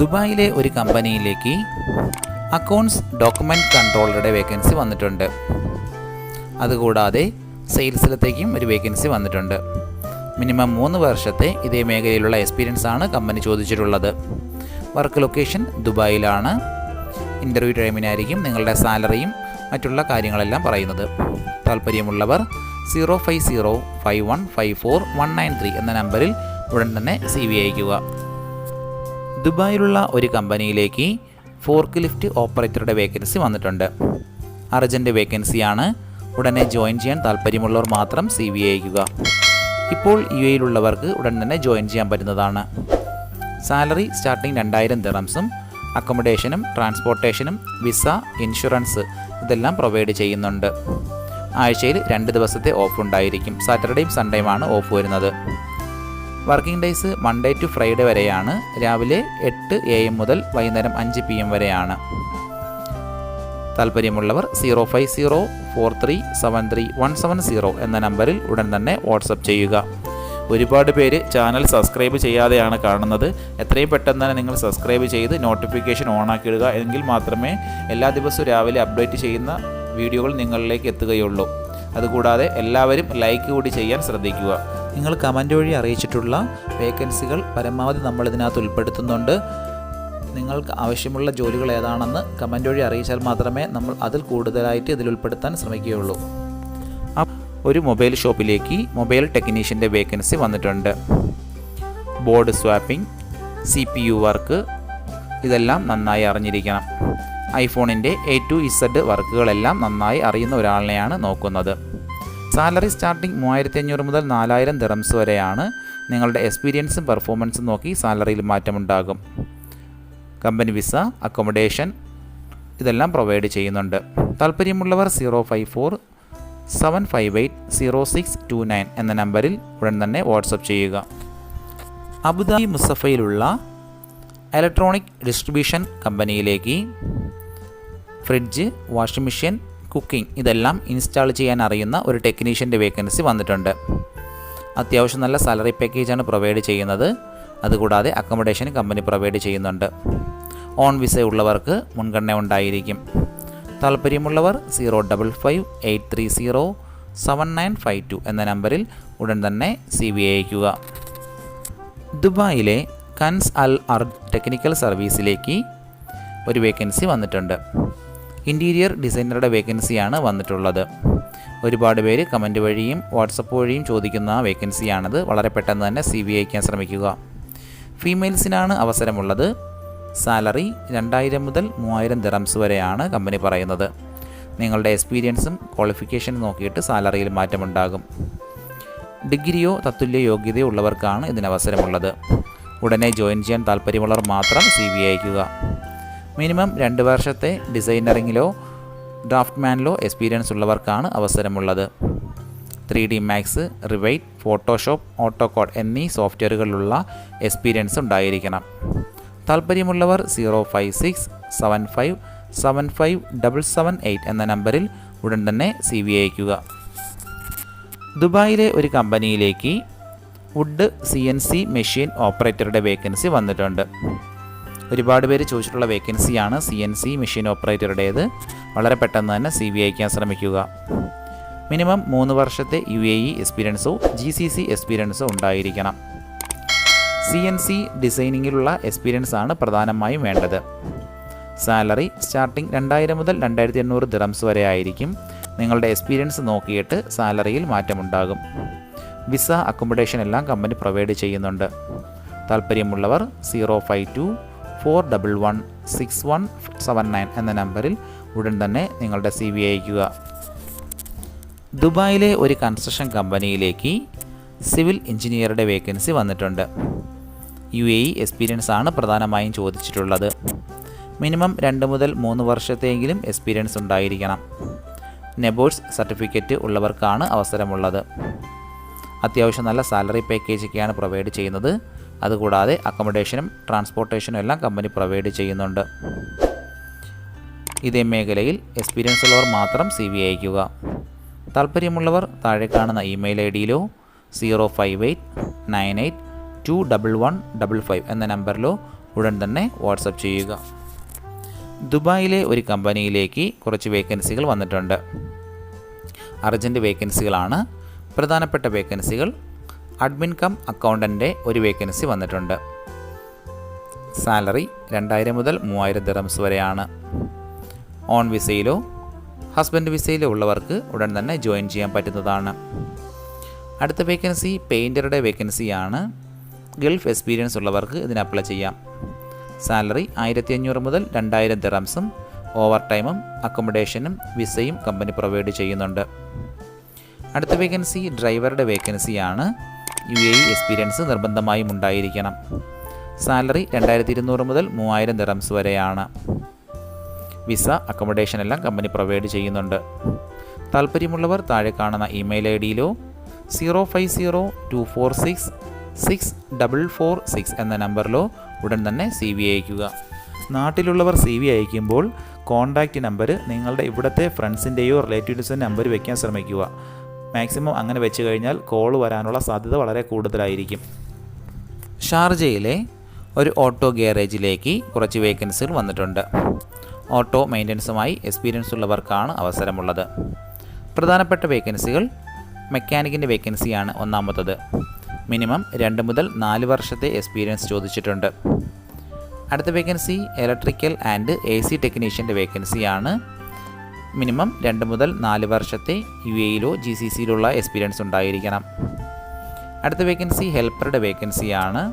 ദുബായിലെ ഒരു കമ്പനിയിലേക്ക് അക്കൗണ്ട്സ് ഡോക്യുമെന്റ് കൺട്രോളറുടെ വേക്കൻസി വന്നിട്ടുണ്ട്. അതുകൂടാതെ സെയിൽസിലത്തേക്കും ഒരു വേക്കൻസി വന്നിട്ടുണ്ട്. മിനിമം മൂന്ന് വർഷത്തെ ഇതേ മേഖലയിലുള്ള എക്സ്പീരിയൻസ് ആണ് കമ്പനി ചോദിച്ചിട്ടുള്ളത്. വർക്ക് ലൊക്കേഷൻ ദുബായിലാണ്. ഇന്റർവ്യൂ ടൈമിനായിരിക്കും നിങ്ങളുടെ സാലറിയും മറ്റുള്ള കാര്യങ്ങളെല്ലാം പറയുന്നത്. താല്പര്യമുള്ളവർ zero five zero five one five four one nine three എന്ന നമ്പറിൽ ഉടൻ തന്നെ സി വി അയക്കുക ദുബായിലുള്ള ഒരു കമ്പനിയിലേക്ക് ഫോർക്ക് ലിഫ്റ്റ് ഓപ്പറേറ്ററുടെ വേക്കൻസി വന്നിട്ടുണ്ട്. അർജന്റ് വേക്കൻസിയാണ് ഉടനെ ജോയിൻ ചെയ്യാൻ താല്പര്യമുള്ളവർ മാത്രം സി വി അയക്കുക ഇപ്പോൾ യു എയിലുള്ളവർക്ക് ഉടൻ തന്നെ ജോയിൻ ചെയ്യാൻ പറ്റുന്നതാണ്. സാലറി സ്റ്റാർട്ടിംഗ് രണ്ടായിരം ദിറംസും അക്കോമഡേഷനും ട്രാൻസ്പോർട്ടേഷനും വിസ ഇൻഷുറൻസ് ഇതെല്ലാം പ്രൊവൈഡ് ചെയ്യുന്നുണ്ട്. ആഴ്ചയിൽ രണ്ട് ദിവസത്തെ ഓഫ് ഉണ്ടായിരിക്കും സാറ്റർഡേയും സൺഡേയുമാണ് ഓഫ് വരുന്നത്. Working days Monday to Friday വരെയാണ്. രാവിലെ എട്ട് എ എം മുതൽ വൈകുന്നേരം അഞ്ച് പി എം വരെയാണ്. താല്പര്യമുള്ളവർ zero five zero four three seven three one seven zero എന്ന നമ്പറിൽ ഉടൻ തന്നെ വാട്സപ്പ് ചെയ്യുക. ഒരുപാട് പേര് ചാനൽ സബ്സ്ക്രൈബ് ചെയ്യാതെയാണ് കാണുന്നത്. എത്രയും പെട്ടെന്ന് തന്നെ നിങ്ങൾ സബ്സ്ക്രൈബ് ചെയ്ത് നോട്ടിഫിക്കേഷൻ ഓണാക്കിയിടുക. എങ്കിൽ മാത്രമേ എല്ലാ ദിവസവും രാവിലെ അപ്ഡേറ്റ് ചെയ്യുന്ന വീഡിയോകൾ നിങ്ങളിലേക്ക് എത്തുകയുള്ളൂ. അതുകൂടാതെ എല്ലാവരും ലൈക്ക് കൂടി ചെയ്യാൻ ശ്രദ്ധിക്കുക. നിങ്ങൾ കമന്റ് വഴി അറിയിച്ചിട്ടുള്ള വേക്കൻസികൾ പരമാവധി നമ്മൾ ഇതിനകത്ത് ഉൾപ്പെടുത്തുന്നുണ്ട്. നിങ്ങൾക്ക് ആവശ്യമുള്ള ജോലികൾ ഏതാണെന്ന് കമന്റ് വഴി അറിയിച്ചാൽ മാത്രമേ നമ്മൾ അതിൽ കൂടുതലായിട്ട് ഇതിൽ ഉൾപ്പെടുത്താൻ ശ്രമിക്കുകയുള്ളൂ. ഒരു മൊബൈൽ ഷോപ്പിലേക്ക് മൊബൈൽ ടെക്നീഷ്യന്റെ വേക്കൻസി വന്നിട്ടുണ്ട്. Board swapping C P U work ഇതെല്ലാം നന്നായി അറിഞ്ഞിരിക്കണം. ഐഫോണിന്റെ എ ടു ഇസഡ് വർക്കുകളെല്ലാം നന്നായി അറിയുന്ന ഒരാളിനെയാണ് നോക്കുന്നത്. സാലറി സ്റ്റാർട്ടിംഗ് മൂവായിരത്തി അഞ്ഞൂറ് മുതൽ നാലായിരം ദിറംസ് വരെയാണ് നിങ്ങളുടെ എക്സ്പീരിയൻസും പെർഫോമൻസും നോക്കി സാലറിയിൽ മാറ്റമുണ്ടാകും. കമ്പനി വിസ അക്കോമഡേഷൻ ഇതെല്ലാം പ്രൊവൈഡ് ചെയ്യുന്നുണ്ട്. താല്പര്യമുള്ളവർ zero five four seven five eight zero six two nine എന്ന നമ്പറിൽ ഉടൻ തന്നെ വാട്സപ്പ് ചെയ്യുക. അബുദാബി മുസഫയിലുള്ള ഇലക്ട്രോണിക് ഡിസ്ട്രിബ്യൂഷൻ കമ്പനിയിലേക്ക് ഫ്രിഡ്ജ് വാഷിംഗ് മെഷീൻ കുക്കിംഗ് ഇതെല്ലാം ഇൻസ്റ്റാൾ ചെയ്യാൻ അറിയുന്ന ഒരു ടെക്നീഷ്യന്റെ വേക്കൻസി വന്നിട്ടുണ്ട്. അത്യാവശ്യം നല്ല സാലറി പാക്കേജാണ് പ്രൊവൈഡ് ചെയ്യുന്നത്. അതുകൂടാതെ അക്കോമഡേഷൻ കമ്പനി പ്രൊവൈഡ് ചെയ്യുന്നുണ്ട്. ഓൺ വിസ ഉള്ളവർക്ക് മുൻഗണന ഉണ്ടായിരിക്കും. താല്പര്യമുള്ളവർ zero double five eight three zero seven nine five two എന്ന നമ്പറിൽ ഉടൻ തന്നെ സി വി അയക്കുക ദുബായിലെ കൻസ് അൽ അർ ടെക്നിക്കൽ സർവീസിലേക്ക് ഒരു വേക്കൻസി വന്നിട്ടുണ്ട്. ഇന്റീരിയർ ഡിസൈനറുടെ വേക്കൻസിയാണ് വന്നിട്ടുള്ളത്. ഒരുപാട് പേര് കമന്റ് വഴിയും വാട്സപ്പ് വഴിയും ചോദിക്കുന്ന ആ വേക്കൻസിയാണത്. വളരെ പെട്ടെന്ന് തന്നെ സി വി അയക്കാൻ ശ്രമിക്കുക. ഫീമെയിൽസിനാണ് അവസരമുള്ളത്. സാലറി രണ്ടായിരം മുതൽ മൂവായിരം ദിറംസ് വരെയാണ് കമ്പനി പറയുന്നത്. നിങ്ങളുടെ എക്സ്പീരിയൻസും ക്വാളിഫിക്കേഷനും നോക്കിയിട്ട് സാലറിയിൽ മാറ്റമുണ്ടാകും. ഡിഗ്രിയോ തത്തുല്യ യോഗ്യതയോ ഉള്ളവർക്കാണ് ഇതിനവസരമുള്ളത്. ഉടനെ ജോയിൻ ചെയ്യാൻ താല്പര്യമുള്ളവർ മാത്രം സി വി അയക്കുക മിനിമം രണ്ട് വർഷത്തെ ഡിസൈനറിങ്ങിലോ ഡ്രാഫ്റ്റ്മാനിലോ എക്സ്പീരിയൻസ് ഉള്ളവർക്കാണ് അവസരമുള്ളത്. Three D Max Revit Photoshop AutoCAD എന്നീ സോഫ്റ്റ്വെയറുകളിലുള്ള എക്സ്പീരിയൻസ് ഉണ്ടായിരിക്കണം. താല്പര്യമുള്ളവർ zero five six seven five seven five double seven eight എന്ന നമ്പറിൽ ഉടൻ തന്നെ സി വി അയക്കുക ദുബായിലെ ഒരു കമ്പനിയിലേക്ക് wood C N C machine ഓപ്പറേറ്ററുടെ vacancy വന്നിട്ടുണ്ട്. ഒരുപാട് പേര് ചോദിച്ചിട്ടുള്ള വേക്കൻസിയാണ് സി എൻ സി മെഷീൻ ഓപ്പറേറ്ററുടേത്. വളരെ പെട്ടെന്ന് തന്നെ സി ബി അയക്കാൻ ശ്രമിക്കുക. മിനിമം മൂന്ന് വർഷത്തെ യു എ ഇ എക്സ്പീരിയൻസോ ജി സി സി എക്സ്പീരിയൻസോ ഉണ്ടായിരിക്കണം. സി എൻ സി ഡിസൈനിങ്ങിലുള്ള എക്സ്പീരിയൻസ് ആണ് പ്രധാനമായും വേണ്ടത്. സാലറി സ്റ്റാർട്ടിംഗ് രണ്ടായിരം മുതൽ രണ്ടായിരത്തി എണ്ണൂറ് ദിറംസ് വരെ ആയിരിക്കും. നിങ്ങളുടെ എക്സ്പീരിയൻസ് നോക്കിയിട്ട് സാലറിയിൽ മാറ്റമുണ്ടാകും. വിസ അക്കോമഡേഷൻ എല്ലാം കമ്പനി പ്രൊവൈഡ് ചെയ്യുന്നുണ്ട്. താല്പര്യമുള്ളവർ zero five two four double one six one seven nine എന്ന നമ്പറിൽ ഉടൻ തന്നെ നിങ്ങളുടെ സി വി അയക്കുക ദുബായിലെ ഒരു കൺസ്ട്രക്ഷൻ കമ്പനിയിലേക്ക് സിവിൽ എഞ്ചിനീയറുടെ വേക്കൻസി വന്നിട്ടുണ്ട്. യു എ ഇ എക്സ്പീരിയൻസ് ആണ് പ്രധാനമായും ചോദിച്ചിട്ടുള്ളത്. മിനിമം രണ്ട് മുതൽ മൂന്ന് വർഷത്തെങ്കിലും എക്സ്പീരിയൻസ് ഉണ്ടായിരിക്കണം. നെബോഴ്സ് സർട്ടിഫിക്കറ്റ് ഉള്ളവർക്കാണ് അവസരമുള്ളത്. അത്യാവശ്യം നല്ല സാലറി പാക്കേജൊക്കെയാണ് പ്രൊവൈഡ് ചെയ്യുന്നത്. അതുകൂടാതെ അക്കോമഡേഷനും ട്രാൻസ്പോർട്ടേഷനും എല്ലാം കമ്പനി പ്രൊവൈഡ് ചെയ്യുന്നുണ്ട്. ഇതേ മേഖലയിൽ എക്സ്പീരിയൻസ് ഉള്ളവർ മാത്രം സി വി അയക്കുക താല്പര്യമുള്ളവർ താഴെ കാണുന്ന email I ഡിയിലോ zero five eight nine eight two double one double five എന്ന നമ്പറിലോ ഉടൻ തന്നെ വാട്സപ്പ് ചെയ്യുക. ദുബായിലെ ഒരു കമ്പനിയിലേക്ക് കുറച്ച് വേക്കൻസികൾ വന്നിട്ടുണ്ട്. അർജന്റ് വേക്കൻസികളാണ് പ്രധാനപ്പെട്ട വേക്കൻസികൾ അഡ്മിൻ കം അക്കൗണ്ടന്റെ ഒരു വേക്കൻസി വന്നിട്ടുണ്ട്. സാലറി രണ്ടായിരം മുതൽ മൂവായിരം ദിറംസ് വരെയാണ്. ഓൺ വിസയിലോ ഹസ്ബൻഡ് വിസയിലോ ഉള്ളവർക്ക് ഉടൻ തന്നെ ജോയിൻ ചെയ്യാൻ പറ്റുന്നതാണ്. അടുത്ത വേക്കൻസി പെയിന്ററുടെ വേക്കൻസിയാണ്. ഗൾഫ് എക്സ്പീരിയൻസ് ഉള്ളവർക്ക് ഇതിന് അപ്ലൈ ചെയ്യാം. സാലറി ആയിരത്തി അഞ്ഞൂറ് മുതൽ രണ്ടായിരം ദിറംസും ഓവർ ടൈമും അക്കോമഡേഷനും വിസയും കമ്പനി പ്രൊവൈഡ് ചെയ്യുന്നുണ്ട്. അടുത്ത വേക്കൻസി ഡ്രൈവറുടെ വേക്കൻസിയാണ്. യു എ എക്സ്പീരിയൻസ് നിർബന്ധമായും ഉണ്ടായിരിക്കണം. സാലറി രണ്ടായിരത്തി ഇരുന്നൂറ് മുതൽ മൂവായിരം ദിറംസ് വരെയാണ്. വിസ അക്കോമഡേഷൻ എല്ലാം കമ്പനി പ്രൊവൈഡ് ചെയ്യുന്നുണ്ട്. താല്പര്യമുള്ളവർ താഴെ കാണുന്ന email I ഡിയിലോ zero five zero two four six six double four six എന്ന നമ്പറിലോ ഉടൻ തന്നെ സി വി അയക്കുക നാട്ടിലുള്ളവർ സി വി അയക്കുമ്പോൾ കോൺടാക്റ്റ് നമ്പർ നിങ്ങളുടെ ഇവിടുത്തെ ഫ്രണ്ട്സിന്റെയോ റിലേറ്റീവ്സിന്റെ നമ്പർ വയ്ക്കാൻ ശ്രമിക്കുക. മാക്സിമം അങ്ങനെ വെച്ച് കഴിഞ്ഞാൽ കോൾ വരാനുള്ള സാധ്യത വളരെ കൂടുതലായിരിക്കും. ഷാർജയിലെ ഒരു ഓട്ടോ ഗ്യാരേജിലേക്ക് കുറച്ച് വേക്കൻസികൾ വന്നിട്ടുണ്ട്. ഓട്ടോ മെയിന്റനൻസുമായി എക്സ്പീരിയൻസ് ഉള്ളവർക്കാണ് അവസരമുള്ളത്. പ്രധാനപ്പെട്ട വേക്കൻസികൾ മെക്കാനിക്കിന്റെ വേക്കൻസിയാണ് ഒന്നാമത്തത്. മിനിമം രണ്ട് മുതൽ നാല് വർഷത്തെ എക്സ്പീരിയൻസ് ചോദിച്ചിട്ടുണ്ട്. അടുത്ത vacancy electrical and A C ടെക്നീഷ്യന്റെ വേക്കൻസിയാണ് മിനിമം രണ്ട് മുതൽ നാല് വർഷത്തെ യു എയിലോ ജി സി സിയിലുള്ള എക്സ്പീരിയൻസ് ഉണ്ടായിരിക്കണം. അടുത്ത വേക്കൻസി ഹെൽപ്പറുടെ വേക്കൻസിയാണ്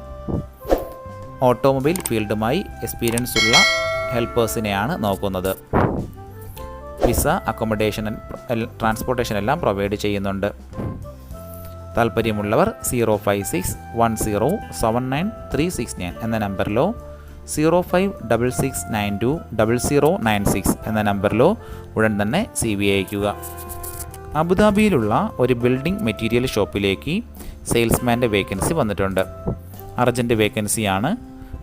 ഓട്ടോമൊബൈൽ ഫീൽഡുമായി എക്സ്പീരിയൻസ് ഉള്ള ഹെൽപ്പേഴ്സിനെയാണ് നോക്കുന്നത്. വിസ അക്കോമഡേഷൻ ട്രാൻസ്പോർട്ടേഷൻ എല്ലാം പ്രൊവൈഡ് ചെയ്യുന്നുണ്ട്. താല്പര്യമുള്ളവർ zero five six one zero seven nine three six nine എന്ന നമ്പറിലോ zero five double six nine two double zero nine six എന്ന നമ്പറിലോ ഉടൻ തന്നെ സി ബി അയക്കുക അബുദാബിയിലുള്ള ഒരു ബിൽഡിംഗ് മെറ്റീരിയൽ ഷോപ്പിലേക്ക് സെയിൽസ്മാന്റെ വേക്കൻസി വന്നിട്ടുണ്ട്. അർജന്റ് വേക്കൻസിയാണ്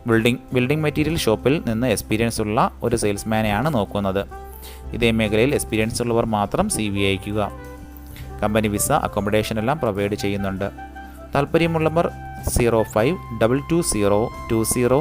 ബിൽഡിംഗ് ബിൽഡിംഗ് മെറ്റീരിയൽ ഷോപ്പിൽ നിന്ന് എക്സ്പീരിയൻസ് ഉള്ള ഒരു സെയിൽസ്മാനെയാണ് നോക്കുന്നത്. ഇതേ മേഖലയിൽ എക്സ്പീരിയൻസ് ഉള്ളവർ മാത്രം സി വി അയക്കുക കമ്പനി വിസ അക്കോമഡേഷൻ എല്ലാം പ്രൊവൈഡ് ചെയ്യുന്നുണ്ട്. താല്പര്യമുള്ളവർ zero five double two zero two zero